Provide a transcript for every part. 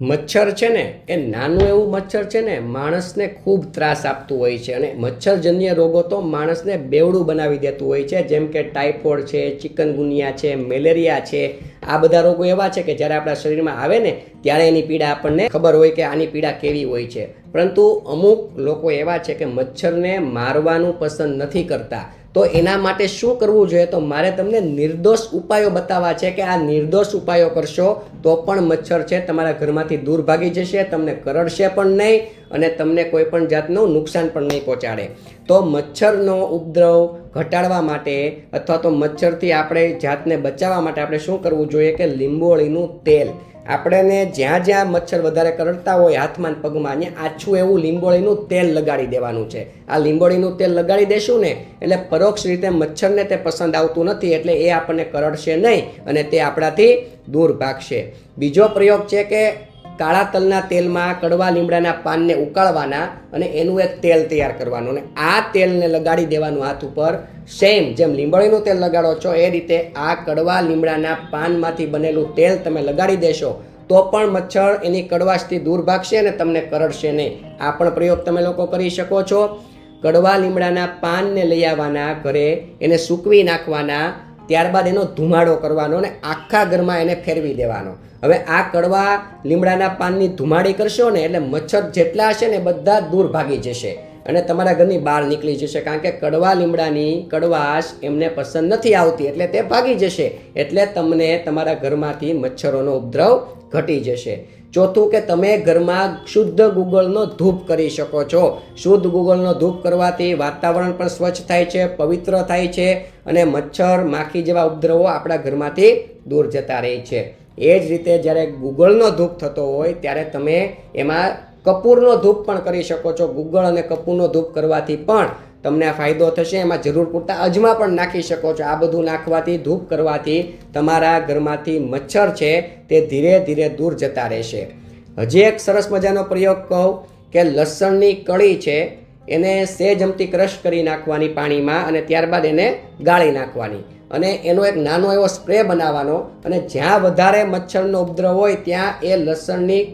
મચ્છર છે ને, એ નાનું એવું મચ્છર છે ને, માણસને ખૂબ ત્રાસ આપતું હોય છે. અને મચ્છરજન્ય રોગો તો માણસને બેવડું બનાવી દેતું હોય છે. જેમ કે ટાઇફોઇડ છે ચિકનગુનિયા છે મેલેરિયા છે આ બધા રોગો એવા છે કે જ્યારે આપણા શરીરમાં આવે ને, ત્યારે એની પીડા આપણને ખબર હોય કે આની પીડા કેવી હોય છે. પરંતુ અમુક લોકો એવા છે કે મચ્છરને મારવાનું પસંદ નથી કરતા. તો એના માટે શું કરવું જોઈએ? તો મારે તમને નિર્દોષ ઉપાયો બતાવવા છે કે આ નિર્દોષ ઉપાયો કરશો તો પણ મચ્છર છે તમારા ઘરમાંથી દૂર ભાગી જશે, તમને કરડશે પણ નહીં અને તમને કોઈ પણ જાતનું નુકસાન પણ નહીં પહોંચાડે. તો મચ્છરનો ઉપદ્રવ ઘટાડવા માટે અથવા તો મચ્છરથી આપણે જાતને બચાવવા માટે આપણે શું કરવું જોઈએ કે લીંબોળીનું તેલ. આપણને જ્યાં જ્યાં મચ્છર વધારે કરડતા હોય હાથમાં પગમાં, ત્યાં આછું એવું લીંબોળીનું તેલ લગાડી દેવાનું છે. આ લીંબોળીનું તેલ લગાડી દેશું ને, એટલે પરોક્ષ રીતે મચ્છરને તે પસંદ આવતું નથી, એટલે એ આપણને કરડશે નહીં અને તે આપણાથી દૂર ભાગશે. બીજો પ્રયોગ છે કે કાળા તલના તેલમાં કડવા લીમડાના પાનને ઉકાળવાના અને એનું એક તેલ તૈયાર કરવાનું અને આ તેલને લગાડી દેવાનું હાથ ઉપર. સેમ જેમ લીંબડીનું તેલ લગાડો છો, એ રીતે આ કડવા લીમડાના પાનમાંથી બનેલું તેલ તમે લગાડી દેશો, તો પણ મચ્છર એની કડવાશથી દૂર ભાગશે અને તમને કરડશે નહીં. આ પણ પ્રયોગ તમે લોકો કરી શકો છો. કડવા લીમડાના પાનને લઈ આવવાના ઘરે, એને સૂકવી નાખવાના ત્યારબાદ એનો ધુમાડો કરવાનો અને આખા ઘરમાં એને ફેરવી દેવાનો. હવે આ કડવા લીમડાના પાનની ધુમાડી કરશો ને એટલે મચ્છર જેટલા હશે ને બધા દૂર ભાગી જશે અને તમારા ઘરની બહાર નીકળી જશે કારણ કે કડવા લીમડાની કડવાશ એમને પસંદ નથી આવતી એટલે તે ભાગી જશે એટલે તમને તમારા ઘરમાંથી મચ્છરોનો ઉપદ્રવ ઘટી જશે. ચોથું કે તમે ઘરમાં શુદ્ધ ગુગળનો ધૂપ કરી શકો છો. શુદ્ધ ગુગળનો ધૂપ કરવાથી વાતાવરણ પણ સ્વચ્છ થાય છે, પવિત્ર થાય છે અને મચ્છર, માખી જેવા ઉપદ્રવો આપણા ઘરમાંથી દૂર જતા રહે છે. એ જ રીતે જ્યારે ગુગળનો ધૂપ થતો હોય ત્યારે તમે એમાં કપૂરનો ધૂપ પણ કરી શકો છો. ગુગળ અને કપૂરનો ધૂપ કરવાથી પણ તમને ફાયદો થશે, એમાં જરૂર પૂરતા અજમા પણ નાખી શકો છો. આ બધું નાખવાથી, ધૂપ કરવાથી તમારા ઘરમાંથી મચ્છર છે તે ધીરે ધીરે દૂર જતા રહેશે. હજી એક સરસ મજાનો પ્રયોગ કહું કે લસણની કળી છે, એને સેજ અમતી ક્રશ કરી નાખવાની પાણીમાં અને ત્યારબાદ એને ગાળી નાખવાની. અને એનો એક નાનો એવો સ્પ્રે બનાવવાનો અને જ્યાં વધારે મચ્છરનો ઉપદ્રવ હોય ત્યાં એ લસણની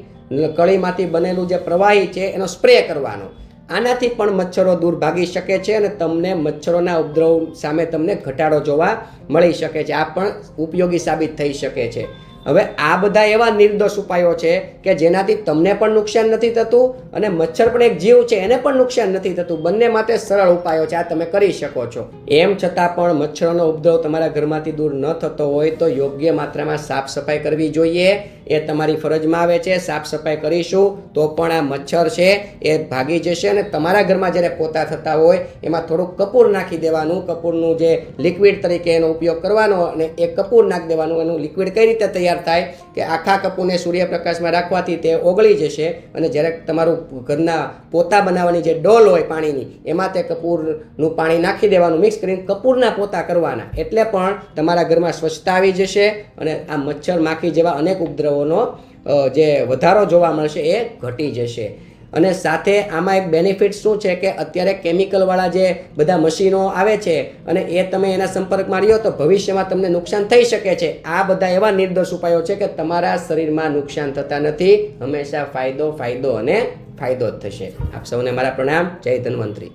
કળીમાંથી બનેલું જે પ્રવાહી છે, એનો સ્પ્રે કરવાનો. આનાથી પણ મચ્છરો દૂર ભાગી શકે છે અને તમને મચ્છરોના ઉપદ્રવ સામે તમને ઘટાડો જોવા મળી શકે છે. આ પણ ઉપયોગી સાબિત થઈ શકે છે. હવે આ બધા એવા નિર્દોષ ઉપાયો છે કે જેનાથી તમને પણ નુકસાન નથી થતું અને મચ્છર પણ એક જીવ છે, એને પણ નુકસાન નથી થતું. બંને માટે સરળ ઉપાયો છે, આ તમે કરી શકો છો. એમ છતાં પણ મચ્છરોનો ઉપદ્રવ તમારા ઘરમાંથી દૂર ન થતો હોય તો યોગ્ય માત્રામાં સાફ સફાઈ કરવી જોઈએ. એ તમારી ફરજમાં આવે છે, સાફ સફાઈ કરીશું તો પણ આ મચ્છર છે, એ ભાગી જશે અને તમારા ઘરમાં જ્યારે પોતા થતા હોય, એમાં થોડુંક કપૂર નાખી દેવાનું. કપૂરનું જે લિક્વિડ તરીકે એનો ઉપયોગ કરવાનો અને એ કપૂર નાખી દેવાનું, એનું લિક્વિડ કઈ રીતે તૈયાર થાય કે આખા કપૂરને સૂર્યપ્રકાશમાં રાખવાથી તે ઓગળી જશે અને જ્યારે તમારું ઘરના પોતા બનાવવાની જે ડોલ હોય પાણીની, એમાં તે કપૂરનું પાણી નાખી દેવાનું, મિક્સ કરીને કપૂરના પોતા કરવાના. એટલે પણ તમારા ઘરમાં સ્વચ્છતા આવી જશે અને આ મચ્છર માખી જેવા અનેક ઉપદ્રવોનો જે વધારો જોવા મળશે એ ઘટી જશે. અને સાથે આમાં એક બેનિફિટ શું છે કે અત્યારે કેમિકલવાળા જે બધા મશીનો આવે છે અને એ તમે એના સંપર્કમાં રહ્યો તો ભવિષ્યમાં તમને નુકસાન થઈ શકે છે. આ બધા એવા નિર્દોષ ઉપાયો છે કે તમારા શરીરમાં નુકસાન થતા નથી, હંમેશા ફાયદો ફાયદો અને ફાયદો જ થશે. આપ સૌને મારા પ્રણામ. જય ધન્વંતરી.